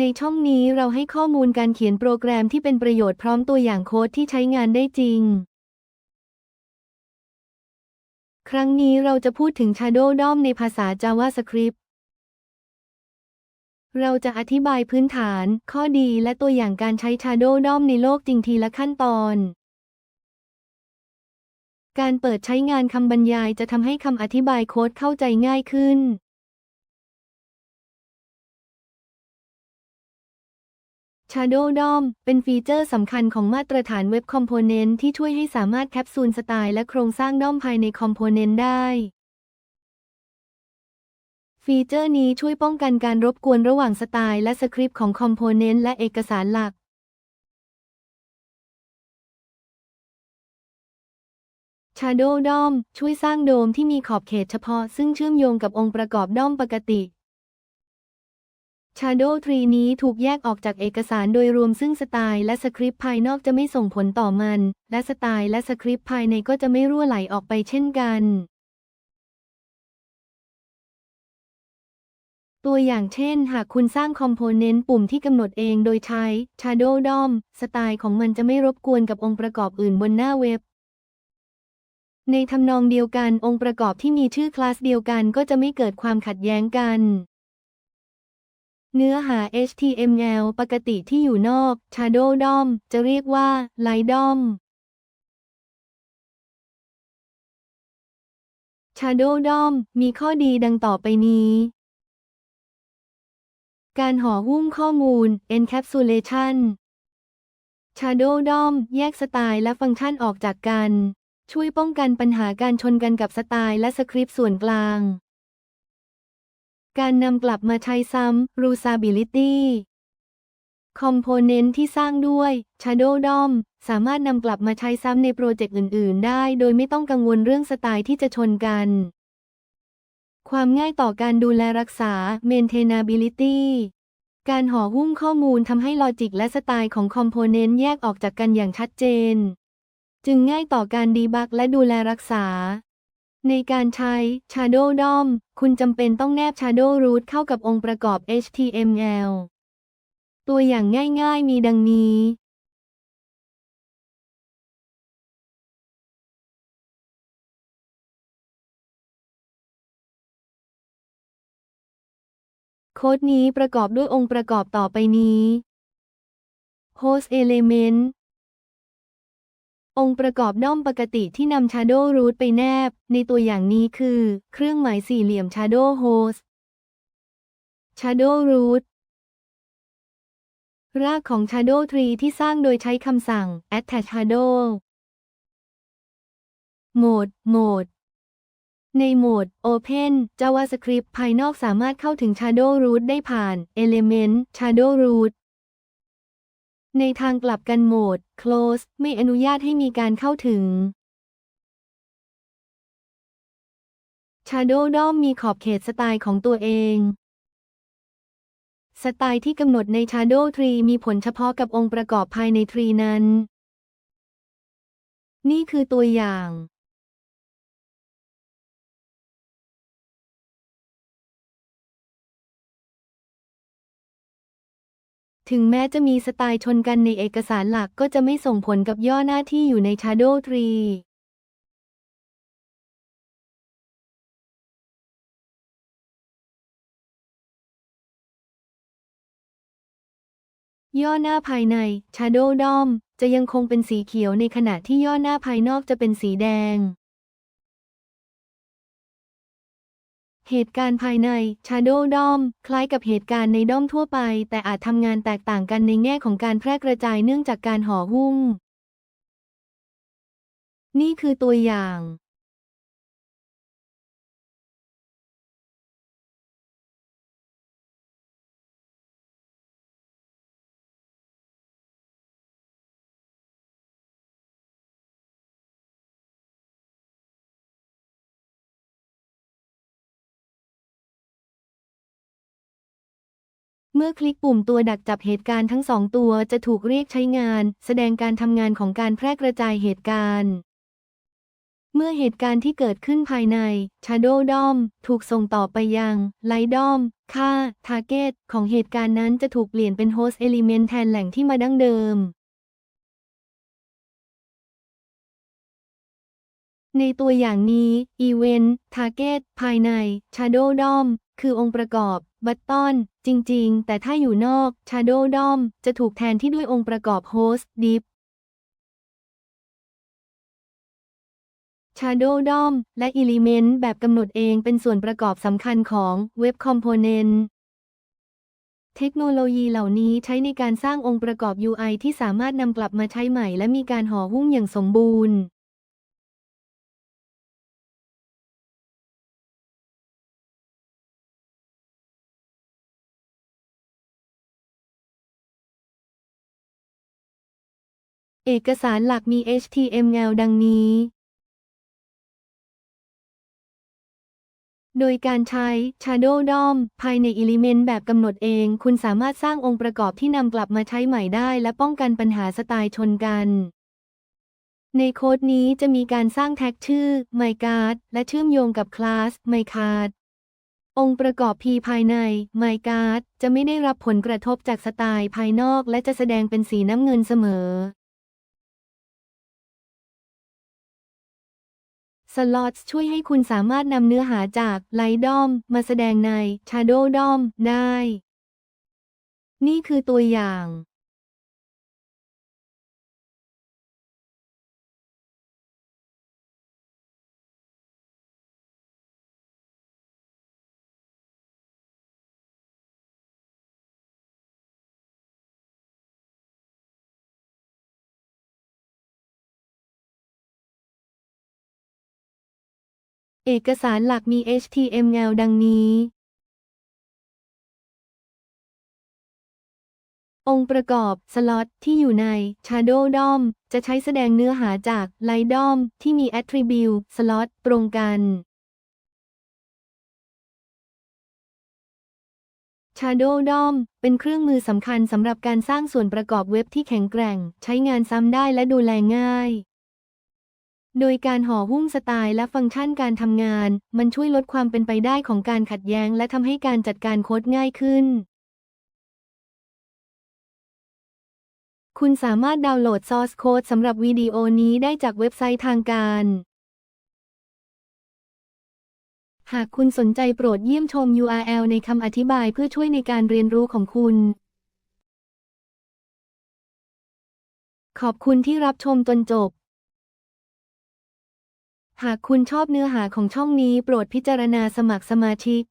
ในช่องนี้เราให้ข้อมูลการเขียนโปรแกรมที่เป็นประโยชน์พร้อมตัวอย่างโค้ดที่ใช้งานได้จริง ครั้งนี้เราจะพูดถึง Shadow DOM ในภาษา JavaScript เราจะอธิบายพื้นฐาน ข้อดีและตัวอย่างการใช้ Shadow DOM ในโลกจริงทีละขั้นตอน การเปิดใช้งานคำบรรยายจะทำให้คำอธิบายโค้ดเข้าใจง่ายขึ้น Shadow DOM เป็นฟีเจอร์สำคัญของมาตรฐานเว็บคอมโพเนนต์ที่ช่วยให้สามารถแคปซูลสไตล์และโครงสร้างด้อมภายในคอมโพเนนต์ได้ ฟีเจอร์นี้ช่วยป้องกันการรบกวนระหว่างสไตล์และสคริปต์ของคอมโพเนนต์และเอกสารหลัก Shadow DOM ช่วยสร้างโดมที่มีขอบเขตเฉพาะ ซึ่งเชื่อมโยงกับองค์ประกอบด้อมปกติ Shadow Tree นี้ถูกแยกออกจากเอกสารโดยรวมซึ่งสไตล์และสคริปต์ภายนอกจะไม่ส่งผลต่อมัน และสไตล์และสคริปต์ภายในก็จะไม่รั่วไหลออกไปเช่นกัน ตัวอย่างเช่น หากคุณสร้างคอมโพเนนต์ปุ่มที่กำหนดเองโดยใช้ Shadow DOM สไตล์ของมันจะไม่รบกวนกับองค์ประกอบอื่นบนหน้าเว็บในทำนองเดียวกันองค์ประกอบที่มีชื่อคลาสเดียวกันก็จะไม่เกิดความขัดแย้งกัน เนื้อหา HTML ปกติที่อยู่นอก Shadow DOM จะเรียกว่า Light DOM Shadow DOM มีข้อดีดังต่อไปนี้ การห่อหุ้มข้อมูล Encapsulation Shadow DOM แยกสไตล์และฟังก์ชันออกจากกัน ช่วยป้องกันปัญหาการชนกันกับสไตล์และสคริปต์ส่วนกลาง การนำกลับมาใช้ซ้ำ Reusability คอมโพเนนต์ที่สร้างด้วย Shadow DOM สามารถนำกลับมาใช้ซ้ำในโปรเจกต์อื่น ๆ ได้ โดยไม่ต้องกังวลเรื่องสไตล์ที่จะชนกัน ความง่ายต่อการดูแลรักษา Maintainability การห่อหุ้มข้อมูลทำให้ลอจิกและสไตล์ของคอมโพเนนต์แยกออกจากกันอย่างชัดเจน จึงง่ายต่อการดีบักและดูแลรักษา ในการใช้ Shadow DOM คุณจำเป็นต้องแนบ Shadow Root เข้ากับองค์ประกอบ HTML ตัวอย่างง่ายๆมีดังนี้ โค้ดนี้ประกอบด้วยองค์ประกอบต่อไปนี้ Host Element องค์ประกอบด้อมปกติที่นำ Shadow Root ไปแนบ ในตัวอย่างนี้คือ เครื่องหมายสี่เหลี่ยม Shadow Host Shadow Root รากของ Shadow Tree ที่สร้างโดยใช้คำสั่ง attach shadow โหมด โหมด ในโหมด Open JavaScript ภายนอกสามารถเข้าถึง Shadow Root ได้ผ่าน Element Shadow Root ในทางกลับกันโหมด Close ไม่อนุญาตให้มีการเข้าถึง Shadow DOM มีขอบเขตสไตล์ของตัวเอง สไตล์ที่กำหนดใน Shadow Tree มีผลเฉพาะกับองค์ประกอบภายในทรีนั้น นี่คือตัวอย่าง ถึงแม้จะมีสไตล์ชนกันในเอกสารหลักก็จะไม่ส่งผลกับย่อหน้าที่อยู่ใน Shadow Tree ย่อหน้าภายใน Shadow DOM จะยังคงเป็นสีเขียวในขณะที่ย่อหน้าภายนอกจะเป็นสีแดง เหตุการณ์ภายใน Shadow DOM คล้ายกับเหตุการณ์ในด้อมทั่วไป แต่อาจทำงานแตกต่างกันในแง่ของการแพร่กระจายเนื่องจากการห่อหุ้ม นี่คือตัวอย่าง มื่อคลิกปุ่มตัวดักจับเหตุการณ์ทั้งสองตัวจะถูกเรียกใช้งาน แสดงการทำงานของการแพร่กระจายเหตุการณ์ เมื่อเหตุการณ์ที่เกิดขึ้นภายใน Shadow DOM ถูกส่งต่อไปยัง Light DOM ค่า Target ของเหตุการณ์นั้นจะถูกเปลี่ยนเป็น Host Element แทนแหล่งที่มาดั้งเดิมในตัวอย่างนี้ Event Target ภายใน Shadow DOM คือองค์ประกอบ Button จริง ๆ แต่ถ้าอยู่นอก Shadow DOM จะถูกแทนที่ด้วยองค์ประกอบ Host Div Shadow DOM และ Element แบบกำหนดเองเป็นส่วนประกอบสำคัญของ Web Component เทคโนโลยีเหล่านี้ใช้ในการสร้างองค์ประกอบ UI ที่สามารถนำกลับมาใช้ใหม่ และมีการห่อหุ้มอย่างสมบูรณ์ เอกสารหลักมี HTML ดังนี้ โดยการใช้ Shadow DOM ภายใน Element แบบกำหนดเอง คุณสามารถสร้างองค์ประกอบที่นำกลับมาใช้ใหม่ได้และป้องกันปัญหาสไตล์ชนกัน ในโค้ดนี้จะมีการสร้างแท็กชื่อ MyCard และเชื่อมโยงกับคลาส MyCard องค์ประกอบ P ภายใน MyCard จะไม่ได้รับผลกระทบจากสไตล์ภายนอกและจะแสดงเป็นสีน้ำเงินเสมอ สล็อตช่วยให้คุณสามารถนำเนื้อหาจากไลดอมมาแสดงใน Shadow DOM ได้ นี่คือตัวอย่าง เอกสารหลักมี HTML ดังนี้ องค์ประกอบสล็อตที่อยู่ใน Shadow DOM จะใช้แสดงเนื้อหาจาก Light DOM ที่มี Attribute สล็อตตรงกัน Shadow DOM เป็นเครื่องมือสำคัญสำหรับการสร้างส่วนประกอบเว็บที่แข็งแกร่ง ใช้งานซ้ำได้และดูแลง่าย โดยการห่อหุ้มสไตล์และฟังก์ชันการทำงาน มันช่วยลดความเป็นไปได้ของการขัดแย้ง และทำให้การจัดการโค้ดง่ายขึ้น คุณสามารถดาวน์โหลด Source Code สำหรับวิดีโอนี้ได้จากเว็บไซต์ทางการ หากคุณสนใจโปรดเยี่ยมชม URL ในคำอธิบายเพื่อช่วยในการเรียนรู้ของคุณขอบคุณที่รับชมจนจบ หากคุณชอบเนื้อหาของช่องนี้โปรดพิจารณาสมัครสมาชิก